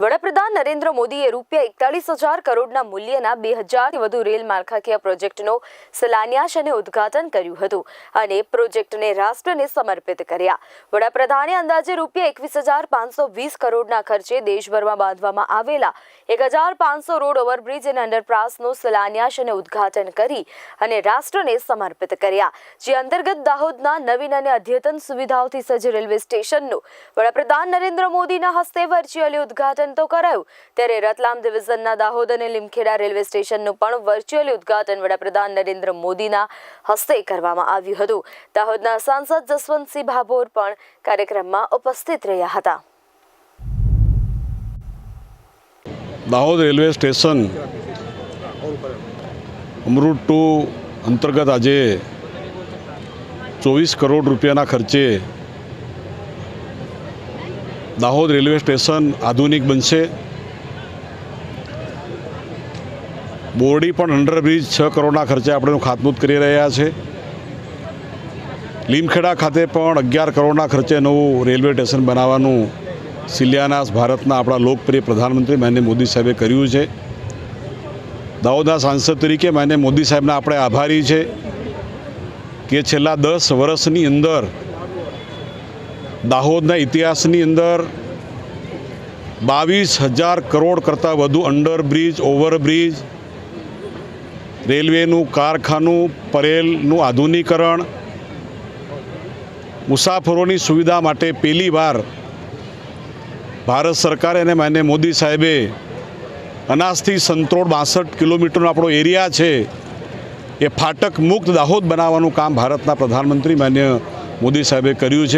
વડાપ્રધાન નરેન્દ્ર મોદીએ રૂપિયા એકતાલીસ હજાર કરોડના મૂલ્યના બે હજારથી વધુ રેલ માળખાકીય પ્રોજેક્ટનો શિલાન્યાસ અને ઉદ્ઘાટન કર્યું હતું અને પ્રોજેક્ટને રાષ્ટ્રને સમર્પિત કર્યા. વડાપ્રધાને અંદાજે રૂપિયા એકવીસ હજાર પાંચસો વીસ કરોડના ખર્ચે દેશભરમાં બાંધવામાં આવેલા એક હજાર પાંચસો રોડ ઓવરબ્રિજ અને અંડરપાસનો શિલાન્યાસ અને ઉદ્ઘાટન કરી અને રાષ્ટ્રને સમર્પિત કર્યા. જે અંતર્ગત દાહોદના નવીન અને અદ્યતન સુવિધાઓથી સજ્જ રેલવે સ્ટેશનનું વડાપ્રધાન નરેન્દ્ર મોદીના હસ્તે વર્ચ્યુઅલી ઉદ્ઘાટન તો કરાયું. ત્યારે રતલામ ડિવિઝનના દાહોદ અને લીમખેડા રેલવે સ્ટેશનનું પણ વર્ચ્યુઅલી ઉદઘાટન વડાપ્રધાન નરેન્દ્ર મોદીના હસ્તે કરવામાં આવ્યું હતું. દાહોદના સાંસદ જસવંતસિંહ ભાભોર પણ કાર્યક્રમમાં ઉપસ્થિત રહ્યા હતા. Dahod railway station Amrit two અંતર્ગત આજે ચોવીસ કરોડ રૂપિયાના ખર્ચે દાહોદ રેલવે સ્ટેશન આધુનિક બનશે. બોરડી પણ અંડરબ્રિજ છ કરોડના ખર્ચે આપણે ખાતમુહૂર્ત કરી રહ્યા છે. લીમખેડા ખાતે પણ અગિયાર કરોડના ખર્ચે નવું રેલવે સ્ટેશન બનાવવાનું શિલાન્યાસ ભારતના આપણા લોકપ્રિય પ્રધાનમંત્રી માન્ય મોદી સાહેબે કર્યું છે. દાહોદના સાંસદ તરીકે માન્ય મોદી સાહેબના આપણે આભારી છે કે છેલ્લા દસ વર્ષની અંદર દાહોદના ઇતિહાસની અંદર બાવીસ હજાર કરોડ કરતાં વધુ અંડરબ્રિજ, ઓવરબ્રિજ, રેલવેનું, કારખાનું, પરેલનું આધુનિકરણ, મુસાફરોની સુવિધા માટે પહેલી વાર ભારત સરકારે અને માન્ય મોદી સાહેબે અનાજથી સંત્રોડ બાસઠ કિલોમીટરનો આપણો એરિયા છે, એ ફાટક મુક્ત દાહોદ બનાવવાનું કામ ભારતના પ્રધાનમંત્રી માન્ય મોદી સાહેબે કર્યું છે.